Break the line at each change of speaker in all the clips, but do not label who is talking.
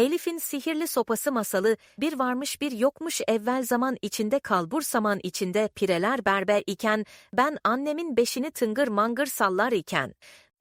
Elif'in sihirli sopası masalı, bir varmış bir yokmuş evvel zaman içinde kalbur saman içinde pireler berber iken, ben annemin beşini tıngır mangır sallar iken.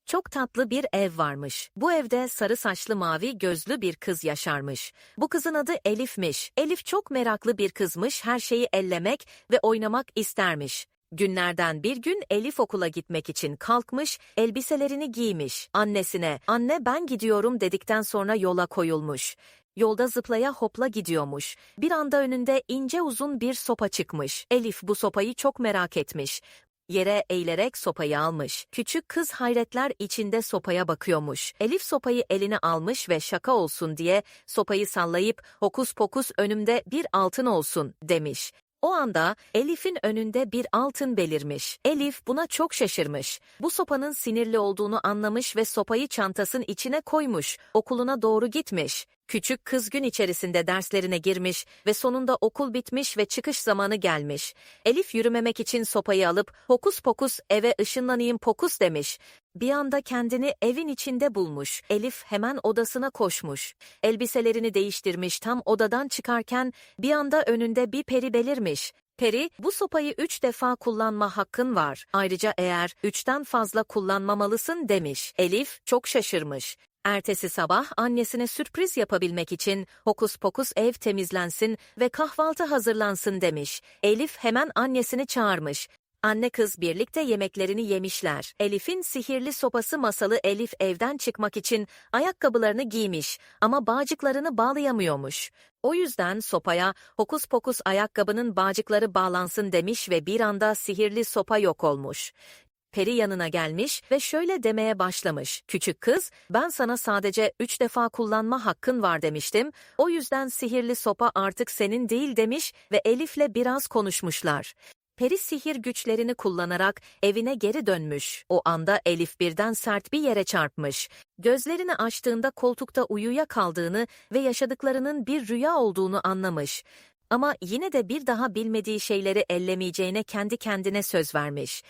Çok tatlı bir ev varmış. Bu evde sarı saçlı mavi gözlü bir kız yaşarmış. Bu kızın adı Elif'miş. Elif çok meraklı bir kızmış, her şeyi ellemek ve oynamak istermiş. Günlerden bir gün Elif okula gitmek için kalkmış, elbiselerini giymiş. Annesine, anne ben gidiyorum dedikten sonra yola koyulmuş. Yolda zıplaya hopla gidiyormuş. Bir anda önünde ince uzun bir sopa çıkmış. Elif bu sopayı çok merak etmiş. Yere eğilerek sopayı almış. Küçük kız hayretler içinde sopaya bakıyormuş. Elif sopayı eline almış ve şaka olsun diye sopayı sallayıp hokus pokus önümde bir altın olsun demiş. O anda Elif'in önünde bir altın belirmiş. Elif buna çok şaşırmış. Bu sopanın sinirli olduğunu anlamış ve sopayı çantasının içine koymuş. Okuluna doğru gitmiş. Küçük kız gün içerisinde derslerine girmiş ve sonunda okul bitmiş ve çıkış zamanı gelmiş. Elif yürümemek için sopayı alıp hokus pokus eve ışınlanayım pokus demiş. Bir anda kendini evin içinde bulmuş. Elif hemen odasına koşmuş. Elbiselerini değiştirmiş tam odadan çıkarken bir anda önünde bir peri belirmiş. Peri, bu sopayı üç defa kullanma hakkın var. Ayrıca eğer üçten fazla kullanmamalısın demiş. Elif çok şaşırmış. Ertesi sabah annesine sürpriz yapabilmek için hokus pokus ev temizlensin ve kahvaltı hazırlansın demiş. Elif hemen annesini çağırmış. Anne kız birlikte yemeklerini yemişler. Elif'in sihirli sopası masalı Elif evden çıkmak için ayakkabılarını giymiş ama bağcıklarını bağlayamıyormuş. O yüzden sopaya hokus pokus ayakkabının bağcıkları bağlansın demiş ve bir anda sihirli sopa yok olmuş. Peri yanına gelmiş ve şöyle demeye başlamış. Küçük kız, ben sana sadece üç defa kullanma hakkın var demiştim. O yüzden sihirli sopa artık senin değil demiş ve Elif'le biraz konuşmuşlar. Peri sihir güçlerini kullanarak evine geri dönmüş. O anda Elif birden sert bir yere çarpmış. Gözlerini açtığında koltukta uyuya kaldığını ve yaşadıklarının bir rüya olduğunu anlamış. Ama yine de bir daha bilmediği şeyleri ellemeyeceğine kendi kendine söz vermiş.